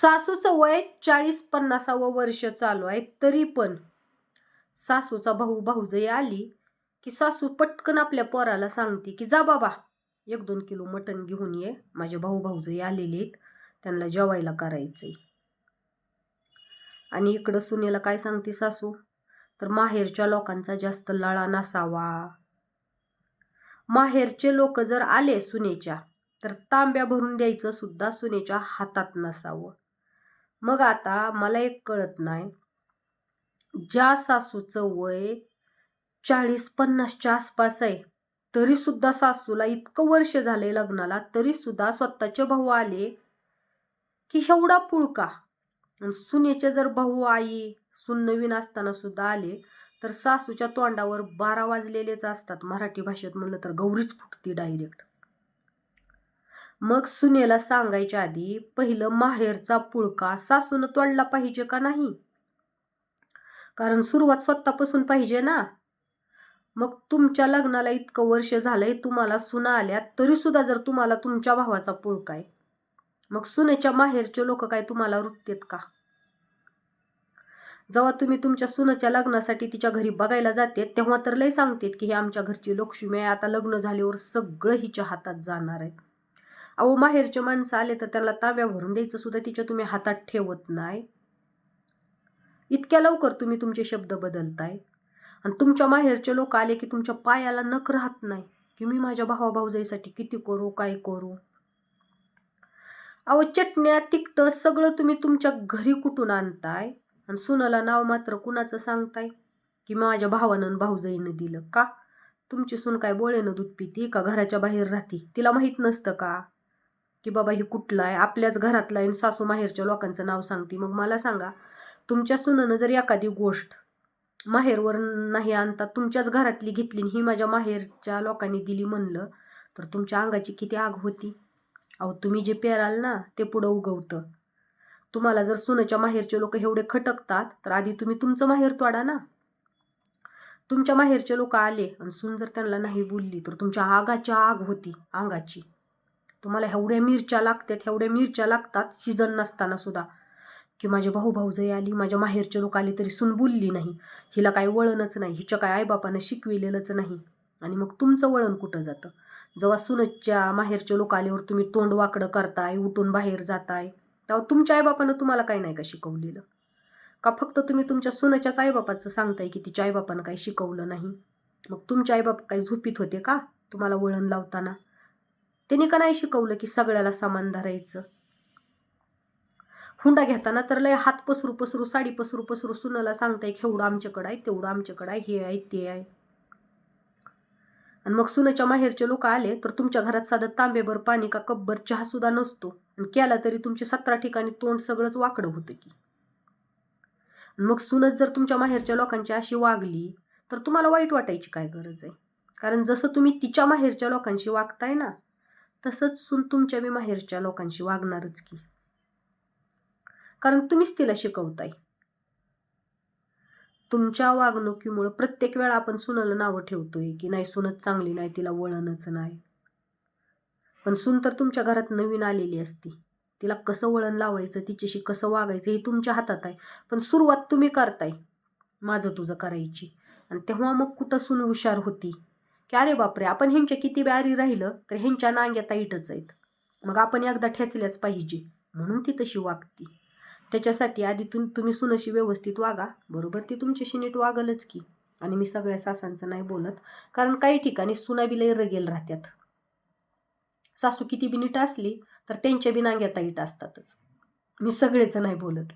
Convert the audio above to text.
सासूचं वय चाळीस पन्नासावं वर्ष चालू आहे तरी पण सासूचा भाऊ भाऊजई आली की सासू पटकन आपल्या पोराला सांगते की जा बाबा एक दोन किलो मटण घेऊन ये. माझे भाऊ भाऊजई आलेले आहेत त्यांना जेवायला करायचंय. आणि इकडं सुनेला काय सांगते सासू? तर माहेरच्या लोकांचा जास्त लळा नसावा. माहेरचे लोक जर आले सुनेच्या तर तांब्या भरून द्यायचं सुद्धा सुनेच्या हातात नसावं. मग आता मला एक कळत नाही. ज्या सासूचं वय चाळीस पन्नासच्या आसपास आहे तरी सुद्धा सासूला इतकं वर्ष झाले लग्नाला तरी सुद्धा स्वतःचे भाऊ आले की एवढा पुळका सुनेचे जर भाऊ आई सून नवीन असताना सुद्धा आले तर सासूच्या तोंडावर बारा वाजलेलेच असतात मराठी भाषेत म्हणलं तर गौरीच फुटती डायरेक्ट मग सुनेला सांगायच्या आधी पहिलं माहेरचा पुळका सासून तोडला पाहिजे का नाही? कारण सुरुवात स्वतःपासून पाहिजे ना. मग तुमच्या लग्नाला इतकं वर्ष झालंय तुम्हाला सुना आल्या तरी सुद्धा जर तुम्हाला तुमच्या भावाचा पुळका आहे मग सुनेच्या माहेरचे लोक काय तुम्हाला रुततेत का? जेव्हा तुम्ही तुमच्या सुनाच्या लग्नासाठी तिच्या घरी बघायला जाते तेव्हा तर लय सांगतेत की ही आमच्या घरची लक्ष्मी आहे. आता लग्न झाल्यावर सगळं हिच्या हातात जाणार आहे. अहो माहेरचे माणसं आले तर त्याला ताव्या भरून द्यायचं सुद्धा तिच्या तुम्ही हातात ठेवत नाही. इतक्या लवकर तुम्ही तुमचे शब्द बदलताय. आणि तुमच्या माहेरचे लोक आले की तुमच्या पायाला नख राहत नाही की मी माझ्या भावा भाऊजाईसाठी किती करू काय करू? अहो चटण्या तिकट सगळं तुम्ही तुमच्या घरी कुठून आणताय? आणि सुनाला नाव मात्र कुणाचं सांगताय? की माझ्या भावानं भाऊजाईनं दिलं का? तुमची सून काय बोळेनं दूध पिती का घराच्या बाहेर राहती? तिला माहीत नसतं का? की बाबा ही कुठलं आहे? आपल्याच घरातलं आहे आणि सासू माहेरच्या लोकांचं नाव सांगते. मग मला सांगा तुमच्या सुनानं जर एखादी गोष्ट माहेरवर नाही आणता तुमच्याच घरातली घेतली आणि ही माझ्या माहेरच्या लोकांनी दिली म्हणलं तर तुमच्या अंगाची किती आग होती? अहो तुम्ही जे पेराल ना ते पुढं उगवतं. तुम्हाला जर सुनाच्या माहेरचे लोक एवढे खटकतात तर आधी तुम्ही तुमचं माहेर तोडा ना. तुमच्या माहेरचे लोक आले आणि सून जर त्यांना नाही बोलली तर तुमच्या आगाच्या आग होती अंगाची. तुम्हाला एवढ्या मिरच्या लागतात एवढ्या मिरच्या लागतात शिजन नसताना सुद्धा. की माझे भाऊ भाऊजई आली माझ्या माहेरचे लोक आली तरी सून बोलली नाही. हिला काय वळणच नाही हिच्या काय आईबापानं शिकविलेलंच नाही. आणि मग तुमचं वळण कुठं जातं? जेव्हा सुनच्या माहेरचे लोक आल्यावर तुम्ही तोंड वाकडं करताय उठून बाहेर जाताय तेव्हा तुमच्या आईबापानं तुम्हाला काही नाही का शिकवलेलं? का फक्त तुम्ही तुमच्या सुनाच्याच आईबापाचं सांगताय की तिच्या आईबापानं काही शिकवलं नाही? मग तुमच्या आईबाप काही झोपीत होते का? तुम्हाला वळण लावताना? त्यांनी का नाही शिकवलं की सगळ्याला सामान धरायचं? हुंडा घेताना तर लय हात पसरू पसरू साडी पसरू पसरू सुनाला सांगताय एवढं आमच्याकडं आहे तेवढं आमच्याकडं आहे हे आहे ते आहे. आणि मग सुनाच्या माहेरचे लोक आले तर तुमच्या घरात साधं तांबेभर पाणी का कब्बर चहा सुद्धा नसतो. आणि केला तरी तुमचे सतरा ठिकाणी तोंड सगळंच वाकडं होतं की. मग सुनच जर तुमच्या माहेरच्या लोकांची अशी वागली तर तुम्हाला वाईट वाटायची काय गरज आहे? कारण जसं तुम्ही तिच्या माहेरच्या लोकांशी वागताय ना तसंच सून तुमच्या बी माहेरच्या लोकांशी वागणारच की. कारण तुम्हीच तिला शिकवताय. तुमच्या वागणुकीमुळं प्रत्येक वेळा आपण सुनाला नावं ठेवतोय की नाही सुनच चांगली नाही तिला वळणच नाही. पण सून तर तुमच्या घरात नवीन आलेली असती. तिला कसं वळण लावायचं तिच्याशी कसं वागायचं हे तुमच्या हातात आहे. पण सुरुवात तुम्ही करताय. माझं तुझं करायची. आणि तेव्हा मग कुठं सून हुशार होती? की अरे बापरे आपण ह्यांच्या किती ब्यारी राहिलं तर ह्यांच्या नांग्या ताईटच आहेत. मग आपण एकदा ठेचल्याच पाहिजे म्हणून ती तशी वागती. त्याच्यासाठी आधी तुम तुम्ही सुनशी व्यवस्थित वागा बरोबर? ती तुमच्याशी नीट वागलच की. आणि मी सगळ्या सासांचं नाही बोलत कारण काही ठिकाणी सुना रगेल राहत्यात. सासू किती बी नीट असली तर त्यांच्या बी नांग्या ताईट असतातच. मी सगळेच नाही बोलत.